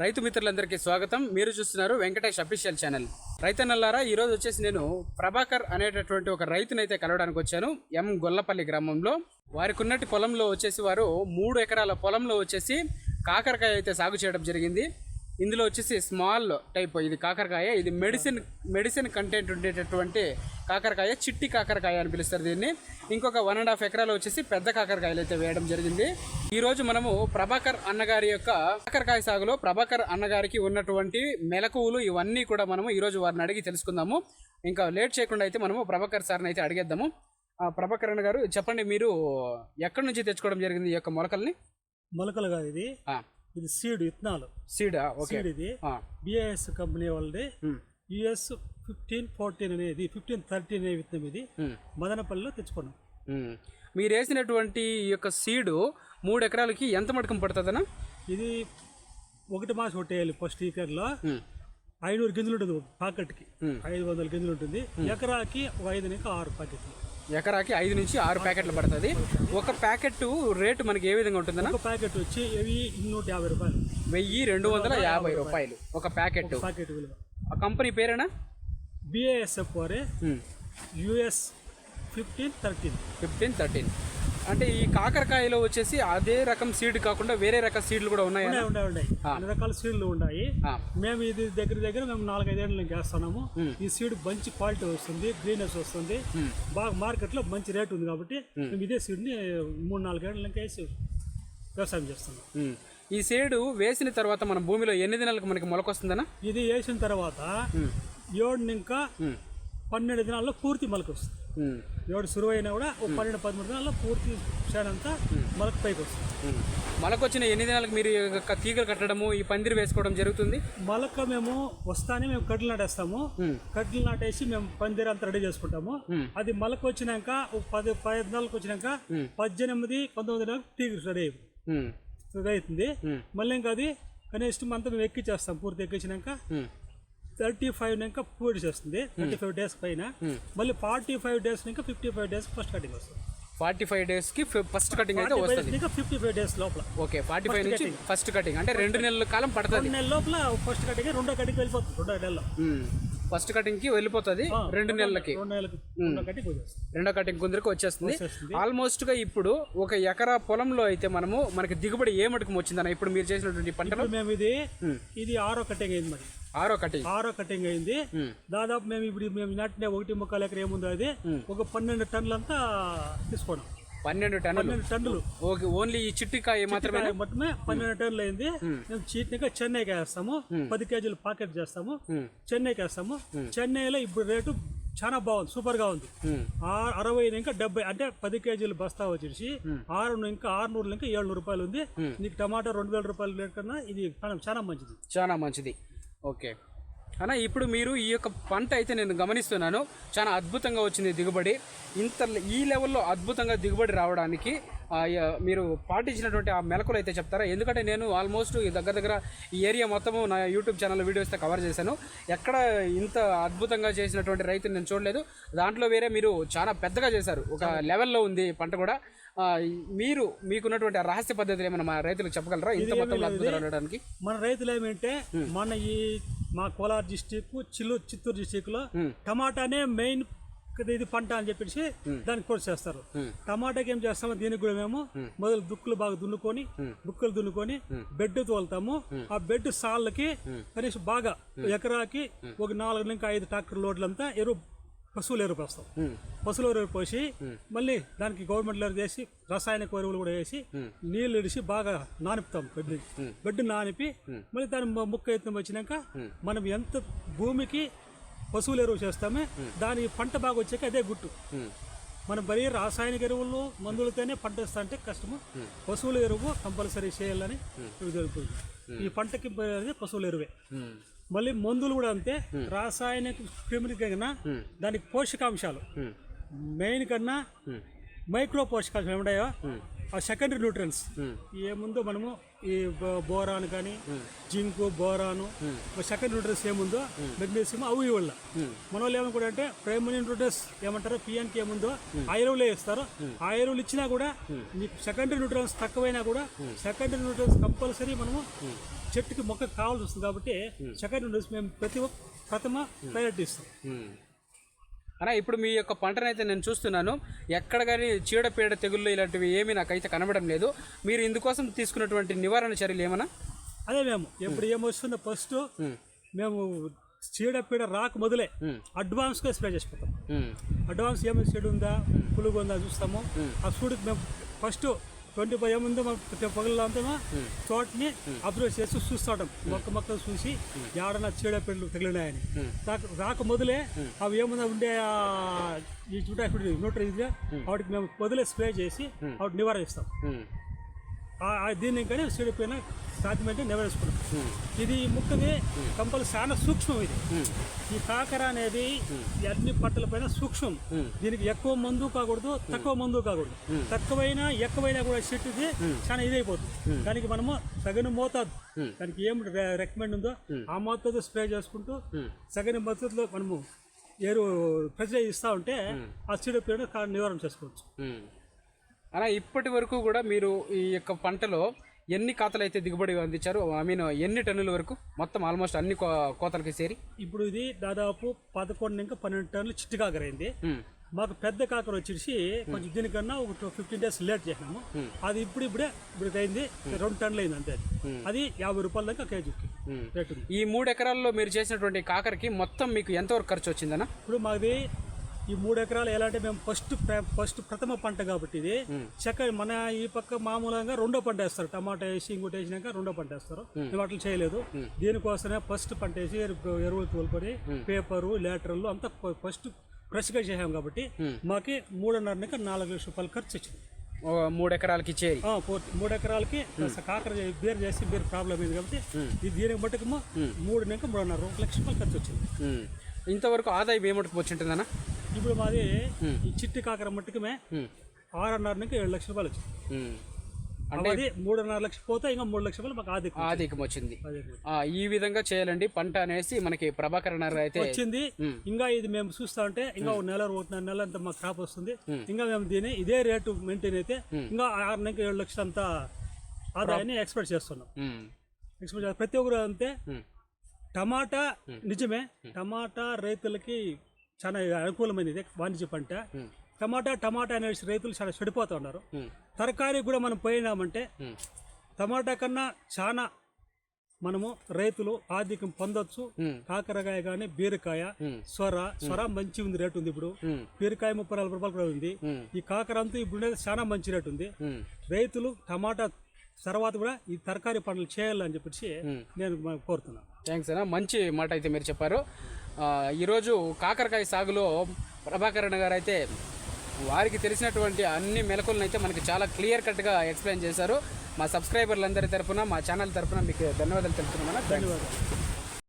రైతు మిత్రులందరికీ స్వాగతం. మీరు చూస్తున్నారు వెంకటేష్ అఫీషియల్ ఛానల్. రైతన్నల్లారా నల్లారా ఈరోజు వచ్చేసి నేను ప్రభాకర్ అనేటటువంటి ఒక రైతునైతే కలవడానికి వచ్చాను. ఎం గొల్లపల్లి గ్రామంలో. వారికి ఉన్నటి పొలంలో వచ్చేసి వారు మూడు ఎకరాల పొలంలో వచ్చేసి కాకరకాయ అయితే సాగు చేయడం జరిగింది. ఇందులో వచ్చేసి స్మాల్ టైప్ ఇది కాకరకాయ ఇది మెడిసిన్ మెడిసిన్ కంటెంట్ ఉండేటటువంటి కాకరకాయ చిట్టి కాకరకాయ అని పిలుస్తారు దీన్ని. ఇంకొక వన్ అండ్ హాఫ్ ఎకరాలు వచ్చేసి పెద్ద కాకరకాయలు అయితే వేయడం జరిగింది. ఈ రోజు మనము ప్రభాకర్ అన్నగారి యొక్క కాకరకాయ సాగులో ప్రభాకర్ అన్నగారికి ఉన్నటువంటి మెలకువలు ఇవన్నీ కూడా మనము ఈ రోజు వారిని అడిగి తెలుసుకుందాము. ఇంకా లేట్ చేయకుండా అయితే మనము ప్రభాకర్ సార్ని అయితే అడిగేద్దాము. ప్రభాకర్ అన్న గారు చెప్పండి మీరు ఎక్కడి నుంచి తెచ్చుకోవడం జరిగింది ఈ యొక్క మొలకల్ని? మొలకలు కాదు ఇది. ఇది సీడ్ విత్తనాలు సీడా సీడ్ ఇది. బిఐఎస్ కంపెనీ వాళ్ళది. యుఎస్ ఫిఫ్టీన్ ఫోర్టీన్ అనేది ఫిఫ్టీన్ థర్టీన్ అనే విత్తనం ఇది. మదనపల్లిలో తెచ్చుకున్నాం. మీరు వేసినటువంటి ఈ యొక్క సీడు మూడు ఎకరాలకి ఎంత మటకం పడుతుందన్నా? ఇది ఒకటి మాసం కొట్టేయాలి ఫస్ట్ ఈకర్లో ఐనూరు గింజలు ఉంటుంది ఒక ప్యాకెట్కి ఐదు వందల గింజలు ఉంటుంది. ఎకరాకి ఒక ఐదు నుంచి ఆరు ప్యాకెట్లు. ఎకరాకి ఐదు నుంచి ఆరు ప్యాకెట్లు పడుతుంది. ఒక ప్యాకెట్ రేటు మనకి ఏ విధంగా ఉంటుందన్నా? ఒక ప్యాకెట్ వచ్చి ఇవి నూట యాభై రూపాయలు. వెయ్యి రెండు వందల యాభై రూపాయలు ఒక ప్యాకెట్. ప్యాకెట్ విలువ. ఆ కంపెనీ పేరేనా? బిఏఎస్ఎఫ్ వారే US fifteen thirteen fifteen thirteen. అంటే ఈ కాకరకాయలో వచ్చేసి అదే రకం సీడ్ కాకుండా వేరే రకం సీడ్లు కూడా ఉన్నాయా? ఉన్నాయి ఉన్నాయి అన్ని రకాల సీడ్లు ఉన్నాయి. మేము ఇది దగ్గర దగ్గర మేము నాలుగైదేళ్ళ నుంచి వేస్తున్నాము ఈ సీడ్ మంచి క్వాలిటీ వస్తుంది గ్రీనెస్ వస్తుంది. బాగా మార్కెట్లో మంచి రేట్ ఉంది కాబట్టి మేము ఇదే సీడ్ని మూడు నాలుగేళ్ళ వేసి వ్యవసాయం చేస్తున్నాం. ఈ సీడు వేసిన తర్వాత మన భూమిలో ఎన్ని దినాలకు మనకి మొలకొస్తుందన్నా ఇది వేసిన తర్వాత ఏడు ఇంకా పన్నెండు దినాల్లో పూర్తి మొలక వస్తుంది. మ్మ్. ఏడు సురువు అయినా కూడా ఒక పన్నెండు పదమూడు దినాల్లో పూర్తి చేనంతా మొలక పైకి వస్తుంది. మ్మ్. మొలకొచ్చిన ఎన్ని దినాలకు మీరు తీగలు కట్టడము ఈ పందిరి వేసుకోవడం జరుగుతుంది? మొలక మేము వస్తానే మేము కడ్లు నాటేస్తాము. కడ్లు నాటేసి మేము పందిరి అంతా రెడీ చేసుకుంటాము. అది మొలక వచ్చినాక ఒక పది పది నెలలకు వచ్చినాక పద్దెనిమిది పంతొమ్మిది నెలలకు టీవీ రెడీ అవుతుంది. మళ్ళీ ఇంకా అది కనీసం అంతా మేము ఎక్కిచ్చేస్తాం. పూర్తి ఎక్కించినాక. థర్టీ ఫైవ్ ఇంకా పూర్తి చేస్తుంది. థర్టీ ఫైవ్ డేస్ పైన. మళ్ళీ ఫార్టీ ఫైవ్ డేస్ ఇంకా fifty five days first cutting వస్తుంది. ఫార్టీ ఫైవ్ డేస్కి ఫస్ట్ కటింగ్ అయితే వస్తుంది. ఇంకా ఫిఫ్టీ ఫైవ్ డేస్ లోపల. ఓకే ఫార్టీ ఫైవ్ నుంచి ఫస్ట్ కటింగ్ అంటే రెండు నెలల కాలం పడుతుంది. నెలల లోపల ఫస్ట్ కటింగ్ రెండో కటింగ్ వెళ్ళిపోతుంది రెండో నెలలో. ఫస్ట్ కటింగ్కి వెళ్ళిపోతుంది రెండు నెలలకి. రెండు కటింగ్ కుందరికి వచ్చేస్తుంది. ఆల్మోస్ట్గా ఇప్పుడు ఒక ఎకరా పొలంలో అయితే మనము మనకి దిగుబడి ఏ మటుకు వచ్చిందన్న ఇప్పుడు మీరు చేసినటువంటి పంటలో? మేము ఇది ఇది ఆరో కటింగ్ అయింది మరి. ఆరో కటింగ్. ఆరో కటింగ్ అయింది. దాదాపు మేము ఇప్పుడు మేము నాటిన ఒకటి ముక్కలు ఎకర ఏముందో అది ఒక పన్నెండు టన్నులంతా తీసుకోవడం పన్నెండు టన్నులు. పన్నెండు టన్నులు. ఓకే ఓన్లీ ఈ చిట్టికాయ మాత్రమే మొత్తమే పన్నెండు టన్నులు అయింది. మేము. చీట్నిగా చెన్నైకి వేస్తాము. పది కేజీలు పాకెట్ చేస్తాము. చెన్నైకి వేస్తాము. చెన్నైలో ఇప్పుడు రేటు చాలా బాగుంది సూపర్గా ఉంది అరవై ఇంకా డెబ్బై అంటే పది కేజీలు బస్తా వచ్చేసి ఆరు ఇంకా ఆరునూరు ఇంకా ఏడు రూపాయలు ఉంది. నీకు టమాటా రెండు వేల రూపాయలు రేట్ కన్నా ఇది చాలా మంచిది. చాలా మంచిది. ఓకే. అన్న ఇప్పుడు మీరు ఈ యొక్క పంట అయితే నేను గమనిస్తున్నాను. చాలా అద్భుతంగా వచ్చింది దిగుబడి. ఇంత ఈ లెవెల్లో అద్భుతంగా దిగుబడి రావడానికి మీరు పాటించినటువంటి ఆ మెలకులు అయితే చెప్తారా? ఎందుకంటే నేను ఆల్మోస్ట్ ఈ దగ్గర దగ్గర ఈ ఏరియా మొత్తము నా యూట్యూబ్ ఛానల్ వీడియోస్తో కవర్ చేశాను. ఎక్కడ ఇంత అద్భుతంగా చేసినటువంటి రైతుని నేను చూడలేదు. దాంట్లో వేరే మీరు చాలా పెద్దగా చేశారు. ఒక లెవెల్లో ఉంది పంట కూడా. మీరు మీకున్నటువంటి రహస్య పద్ధతులు ఏమైనా మా రైతులకు చెప్పగలరా? ఇంత మొత్తంలో అద్భుతాలు ఉండడానికి మన రైతులు ఏమంటే మన ఈ మా కోలార్ డిస్టిక్ చిల్లూరు చిత్తూరు డిస్టిక్లో టమాటానే మెయిన్ ఇది పంట అని చెప్పేసి దానికి కూడా చేస్తారు. టమాటాకి ఏం చేస్తామో దీనికి కూడా మేము మొదలు దుక్కులు బాగా దున్నుకొని దుక్కులు దున్నుకొని బెడ్ తోలుతాము. ఆ బెడ్ సాళ్ళకి కనీసం బాగా ఎకరాకి ఒక నాలుగు నుంచి ఐదు ట్రాక్టర్ లోడ్లంతా ఎరువు పశువులు ఎరువు పోస్తాం పశువుల ఎరువు పోసి మళ్ళీ దానికి గవర్నమెంట్ ఎరువు చేసి రసాయనిక ఎరువులు కూడా వేసి నీళ్ళు ఇడిసి బాగా నానిపుతాం బెడ్ బెడ్ నానిపి మళ్ళీ దాని ముక్క ఎత్తున వచ్చినాక మనం ఎంత భూమికి పశువుల ఎరువు చేస్తామే దాని పంట బాగా వచ్చాక అదే గుట్టు. మనం బరీ రాసాయనిక ఎరువులు మందులతోనే పంట వస్తా అంటే కష్టము. పశువుల ఎరువు కంపల్సరీ చేయాలని జరుగుతుంది. ఈ పంటకి పశువుల ఎరువే. మళ్ళీ మందులు కూడా అంతే. రాసాయనిక క్రిమికి కన్నా దానికి పోషకాంశాలు. మెయిన్ కన్నా మైక్రో పోషకాంశాలు ఏమున్నాయో ఆ సెకండరీ న్యూట్రియన్స్ ఏముందో మనము ఈ బోరాన్ కానీ జింకు బోరాను సెకండరీ న్యూట్రియన్స్ ఏముందో మెగ్నీషియం అవి వల్ల. మన వాళ్ళు ఏమనుకుంటే అంటే ప్రైమరీ న్యూట్రియన్స్ ఏమంటారు? పిఎన్కి ఏముందో ఆ ఎరువులే ఇస్తారు. ఆ ఎరువులు ఇచ్చినా కూడా సెకండరీ న్యూట్రియన్స్ తక్కువైనా కూడా సెకండరీ న్యూట్రియన్స్ కంపల్సరీ మనము చెట్టుకి మొక్క కావాల్సి వస్తుంది కాబట్టి సెకండ్ డోస్ మేము ప్రతి ఒక్క ప్రథమ ప్రయారిటీ ఇస్తాం. అన్న ఇప్పుడు మీ యొక్క పంటనైతే నేను చూస్తున్నాను. ఎక్కడ కానీ చీడపీడ తెగుళ్ళు ఇలాంటివి ఏమీ నాకైతే కనబడడం లేదు. మీరు ఇందుకోసం తీసుకున్నటువంటి నివారణ చర్యలు ఏమన్నా? అదే మేము. ఎప్పుడు ఏమొస్తుందో ఫస్ట్ మేము చీడపీడ రాక మొదలే అడ్వాన్స్గా స్ప్రే చేసిపోతాం. ఉమ్. అడ్వాన్స్ ఏమైనా చెడు ఉందా పులుగు ఉందా చూస్తాము. ఆ సూడికి మేము ఫస్ట్ ట్వంటీ ఫైవ్ ఏముందో మనం పగలంతా తోటని అబ్జర్వ్ చేసి చూస్తాం మొక్క మొక్క చూసి ఏడన్నా చీడపీడలు తగిలినాయని. రాక- మొదలే అవి ఏమన్నా ఉండే ఈ న్యూట్రల్ ఇదిగా వాటికి మేము మొదలే స్ప్రే చేసి వాటిని నివారిస్తాం దీన్ని కానీ చీడపైన సాధ్యమైతే నివారించుకున్నాం ఇది ముక్కది కంపల్సరీ చాలా సూక్ష్మం ఇది. ఈ కాకర అనేది ఈ అన్ని పంటల పైన సూక్ష్మం. దీనికి ఎక్కువ మందు కాకూడదు తక్కువ మందు కాకూడదు. తక్కువైనా ఎక్కువైనా కూడా చెట్టుది చాలా ఇదైపోతుంది. దానికి మనము సగను మోతాదు. దానికి ఏం రికమెండ్ ఉందో ఆ మోతాదు స్ప్రే చేసుకుంటూ సగను మోతాదులో మనము ఏరు ప్రజలు ఇస్తా ఉంటే ఆ చీడపీడ నివారణ చేసుకోవచ్చు. అలా ఇప్పటి వరకు కూడా మీరు ఈ యొక్క పంటలో ఎన్ని ఖాతాలు అయితే దిగుబడి అందించారు ఐ మీన్ ఎన్ని టన్నుల వరకు మొత్తం ఆల్మోస్ట్ అన్ని కోతలకి చేరి? ఇప్పుడు ఇది దాదాపు పదకొండు ఇంకా పన్నెండు టన్నులు చిట్టి కాకర అయింది ఉమ్. మాకు పెద్ద కాకర వచ్చేసి కొంచెం దీనికన్నా ఒక ఫిఫ్టీన్ డేస్ లేట్ చేసినాము. అది ఇప్పుడు ఇప్పుడే ఇప్పుడు అయింది రెండు టన్నులు అయింది అంతే. అది యాభై రూపాయల దాకా కేజీకి రేట్ ఉంది. ఈ మూడు ఎకరాల్లో మీరు చేసినటువంటి కాకరకి మొత్తం మీకు ఎంతవరకు ఖర్చు వచ్చిందన్న? ఇప్పుడు మాది ఈ మూడు ఎకరాలు ఎలా అంటే మేము ఫస్ట్ ఫస్ట్ ప్రథమ పంట కాబట్టి ఇది. చెక్క మన ఈ పక్క మామూలుగా రెండో పంట వేస్తారు. టమాటా వేసి ఇంకోటి వేసినాక రెండో పంట వేస్తారు. మేము. అట్లా చేయలేదు. దీనికోసమే ఫస్ట్ పంట వేసి ఎరు- ఎరువులు తోలుకొని పేపరు లేటర్లు అంతా ఫస్ట్ ఫ్రెష్గా చేసాం కాబట్టి మాకి మూడున్నర నుంచి నాలుగు లక్షల రూపాయలు ఖర్చు వచ్చింది. మూడు ఎకరాలకి చేరి పూర్తి మూడు ఎకరాలకి కాకర బీర్ చేసి బీర్ ప్రాబ్లం అయింది కాబట్టి ఇది దీనికి మట్టుకు మూడు నుంచి మూడున్నర ఒక లక్ష రూపాయలు ఖర్చు వచ్చింది. ఇంతవరకు ఆదాయం ఏమట్టుకు వచ్చింటుందన్న? ఇప్పుడు మాది ఈ చిట్టి కాకర మట్టుకుమే. ఆరున్నర నుంచి ఏడు లక్షల రూపాయలు వచ్చింది. అది మూడున్నర లక్షలు పోతే ఇంకా మూడు లక్షల రూపాయలు మాకు ఆది ఆధికం వచ్చింది. ఈ విధంగా చేయాలండి. పంట అనేసి మనకి ప్రభాకర్ గారు అయితే వచ్చింది. ఇంకా ఇది మేము చూస్తా ఉంటే ఇంకా ఒక నెల ఒకటిన్నర నెల అంతా మాకు క్రాప్ వస్తుంది. ఇంకా మేము దీన్ని ఇదే రేటు మెయింటైన్ అయితే ఇంకా ఆరు నుంచి ఏడు లక్షలు అంతా ఆదాయాన్ని ఎక్స్పెక్ట్ చేస్తున్నాం. ఎక్స్పెక్ట్ ప్రతి ఒక్కరు అంతే. టమాటా నిజమే. టమాటా రైతులకి చాలా అనుకూలమైనది వాణిజ్య పంట టమాటా టమాటా అనే రైతులు చాలా చెడిపోతూ ఉన్నారు. తరకారీ కూడా మనం పోయినామంటే. టమాటా కన్నా చాలా మనము రైతులు ఆర్థికం పొందొచ్చు. కాకరకాయ కానీ బీరకాయ ఉమ్. స్వర స్వర మంచి ఉంది రేటు ఉంది ఇప్పుడు. బీరకాయ ముప్పై నలభై రూపాయలు కూడా ఉంది. ఈ కాకర అంతా ఇప్పుడు చాలా మంచి రేటు ఉంది. రైతులు టమాటా తర్వాత కూడా ఈ తరకారీ పంటలు చేయాలని చెప్పేసి నేను కోరుతున్నాను థ్యాంక్స్ అన్న మంచి మాట అయితే మీరు చెప్పారు ఈరోజు కాకరకాయ సాగులో ప్రభాకరణ గారు అయితే వారికి తెలిసినటువంటి అన్ని మెలకులను అయితే మనకి చాలా క్లియర్ కట్గా ఎక్స్ప్లెయిన్ చేశారు. మా సబ్స్క్రైబర్లందరి తరపున మా ఛానల్ తరపున మీకు ధన్యవాదాలు తెలుపుతున్నాను. ధన్యవాదాలు.